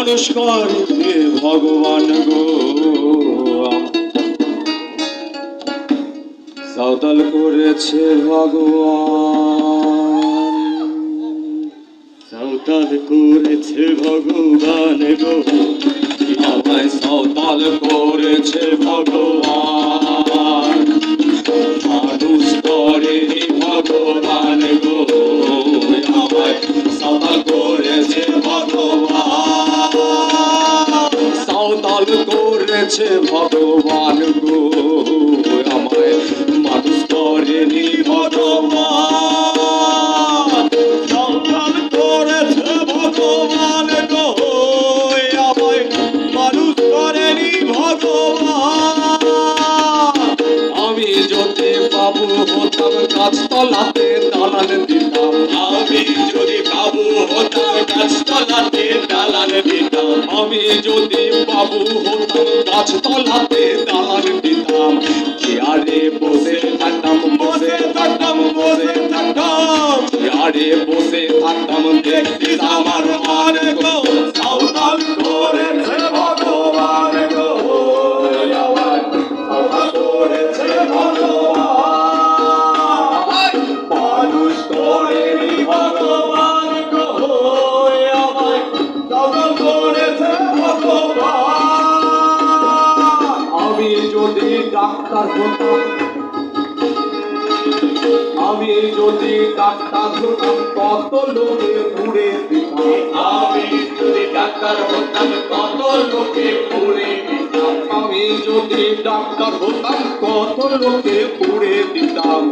মানুষ করেছে ভগবান গো। সাঁওতাল করেছে ভগবান। সাঁওতাল করেছে ভগবান গো। আমায় সাঁওতাল করেছে ভগবান? সাঁওতাল করেছে ভগবান গো। আমায় মানুষ করেনি ভগবান। সাঁওতাল করেছে ভগবান গো। আমায় মানুষ করেনি ভগবান। আমি যদি বাবু হতাম গাছতলাতে দালান দিতাম। আমি যদি বাবু হতাম গাছতলাতে দালান দিতাম। আমি যদি বাবু হতাম গাছতলাতে দালান দিতাম চেয়ারে বসে থাকতাম বসে থাকতাম বসে থাকতাম। চেয়ারে বসে থাকতাম দেখতে আমার মান গো। সাঁওতাল করেছে ভগবান গো। আমায় সাঁওতাল করেছে ভগবান। ডাক্তার হতাম আমি যদি ডাক্তার হতাম কত লোকে ঘুরে দিতাম আমি যদি ডাক্তার হতাম কত লোকে ঘুরে দিতাম আমি যদি ডাক্তার হতাম কত লোকে ঘুরে দিতাম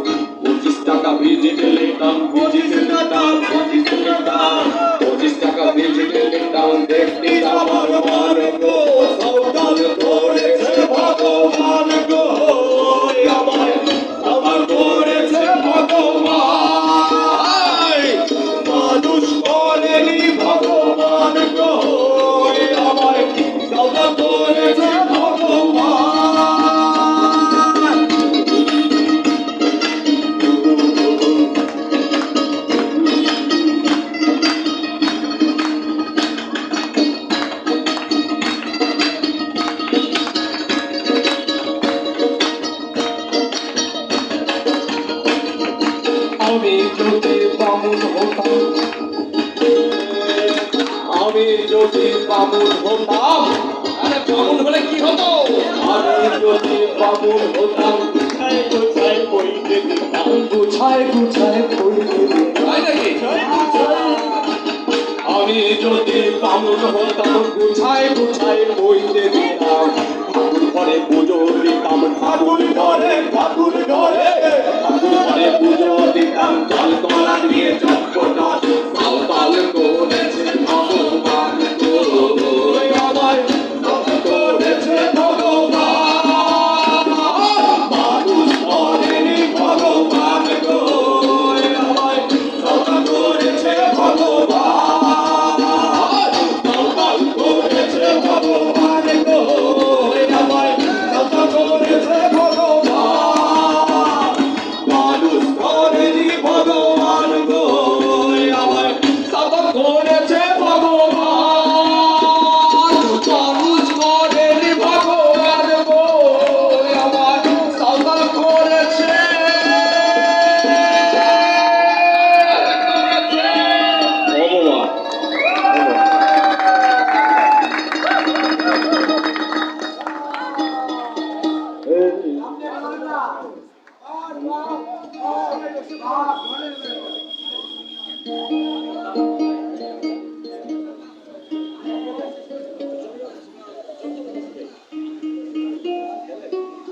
আমি যদি বামুন হতাম আমি যদি বামুন হতাম আরে বামুন হলে কি হতো? আমি যদি বামুন হতাম কোথায় বইতে দিতাম গুছায় গুছায় পড়তে দিতাম আমি যদি বামুন হতাম গুছায় গুছায় বইতে দিতাম ঠাকুর ঘরে পুজো দিতাম ঠাকুর ঘরে ঠাকুর ঘরে। 아,